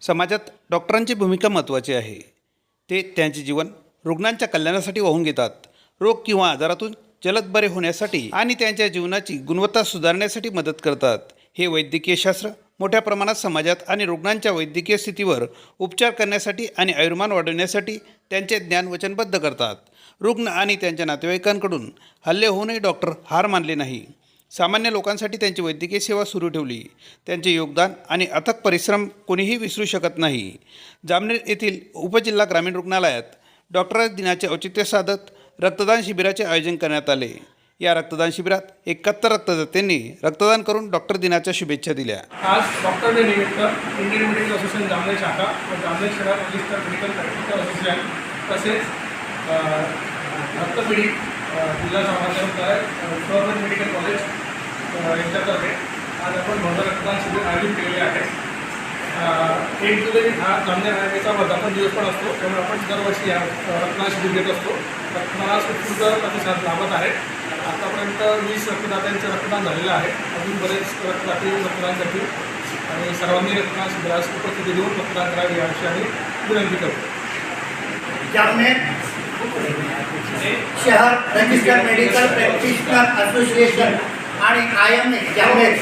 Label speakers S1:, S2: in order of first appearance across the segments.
S1: समाजात डॉक्टरांची भूमिका महत्त्वाची आहे. ते त्यांचे जीवन रुग्णांच्या कल्याणासाठी वाहून घेतात. रोग किंवा आजारातून जलद बरे होण्यासाठी आणि त्यांच्या जीवनाची गुणवत्ता सुधारण्यासाठी मदत करतात. हे वैद्यकीय शास्त्र मोठ्या प्रमाणात समाजात आणि रुग्णांच्या वैद्यकीय स्थितीवर उपचार करण्यासाठी आणि आयुर्मान वाढवण्यासाठी त्यांचे ज्ञान वचनबद्ध करतात. रुग्ण आणि त्यांच्या नातेवाईकांकडून हल्ले होऊनही डॉक्टर हार मानले नाही. सामान्य लोकांसाठी त्यांची वैद्यकीय सेवा सुरू ठेवली. त्यांचे योगदान आणि अथक परिश्रम कोणीही विसरू शकत नाही. जामनेर येथील उपजिल्हा ग्रामीण रुग्णालयात डॉक्टर दिनाचे औचित्य साधत रक्तदान शिबिराचे आयोजन करण्यात आले. या रक्तदान शिबिरात एकाहत्तर रक्तदात्यांनी रक्तदान करून डॉक्टर दिनाच्या शुभेच्छा दिल्या.
S2: आज डॉक्टर डे निमित्त इंडियन मेडिकल असोसिएशन जामनेर शाखा व जामनेर शहरात मेडिकल प्रॅक्टिकल असोसिएशन तसेच अ, जिल्हा समाजात गव्हर्मेंट मेडिकल कॉलेज यांच्यातर्फे. आज आपण भव्य रक्तदान शिबिर आयोजित केलेले आहे. एक जुलै हा जामनेर हायवेचा वर्धापन दिवस पण असतो त्यामुळे आपण दरवर्षी या रक्तदान शिबिर घेत असतो. रक्तदानास उत्कृष्ट प्रतिसाद लाभत आहे. आतापर्यंत वीस रक्तदात्यांचं रक्तदान झालेलं आहे. अजून बरेच रक्तदाते रक्तदानासाठी आणि सर्वांनी रक्तदान शिबिरास उपस्थिती देऊन रक्तदान करावे याविषयी आम्ही विनंती करतो.
S3: जामनेर शहर रजिस्टर मेडिकल प्रॅक्टिशनर असोसिएशन आणि आय एम ए जामनेर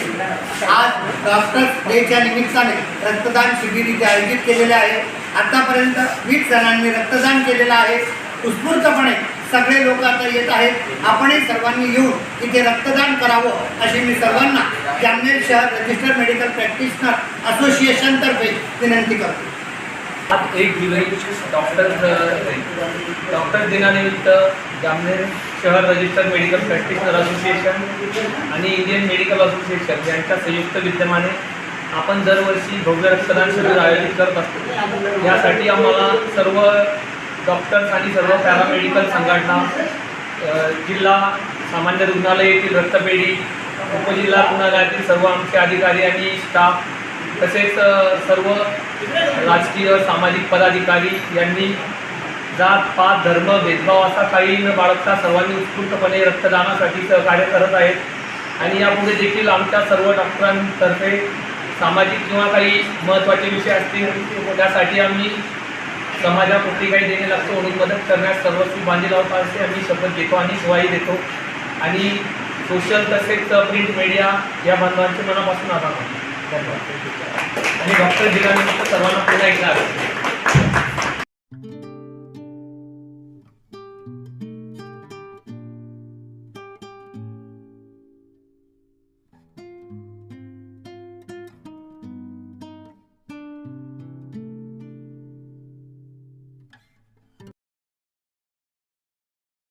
S3: आज डॉक्टर्स डेच्या निमित्ताने रक्तदान शिबिर इथे आयोजित केलेले आहे. आतापर्यंत वीस जणांनी रक्तदान केलेलं आहे. उत्स्फूर्तपणे सगळे लोक आता येत आहेत. आपणही सर्वांनी येऊन इथे रक्तदान करावं अशी मी सर्वांना जामनेर शहर रजिस्टर मेडिकल प्रॅक्टिशनर असोसिएशनतर्फे विनंती करतो.
S4: आज एक जुलै डॉक्टर डॉक्टर दिनानिमित्त जामनेर शहर रजिस्टर मेडिकल प्रॅक्टिशनर असोसिएशन आणि इंडियन मेडिकल असोसिएशन यांच्या संयुक्त विद्यमाने आपण दरवर्षी भव्य रक्तदान शिबिर आयोजित करत असतो. यासाठी आम्हाला सर्व डॉक्टर्स आणि सर्व पॅरामेडिकल संघटना जिल्हा सामान्य रुग्णालय येथील रक्तपेढी उपजिल्हा रुग्णालयातील सर्व आमचे अधिकारी आणि स्टाफ तसेच सर्व राजकीय सामाजिक पदाधिकारी यांनी जात पात धर्म भेदभाव असा काही न बाळगता सर्वांनी उत्स्फूर्तपणे रक्तदानासाठी सहकार्य करत आहेत. आणि यापुढे देखील आमच्या सर्व डॉक्टरांतर्फे सामाजिक किंवा काही महत्त्वाचे विषय असतील त्यासाठी आम्ही समाजापुरती काही देणे लागतो. म्हणून मदत करण्यास सर्वस्वी बांधील आहोत असे आम्ही शपथ घेतो आणि ग्वाही देतो. आणि सोशल तसेच प्रिंट मीडिया या बांधवांचे मनापासून आभार मानतो. धन्यवाद आणि डॉक्टर दिनानिमित्त सर्वांना पुन्हा एकदा आभार.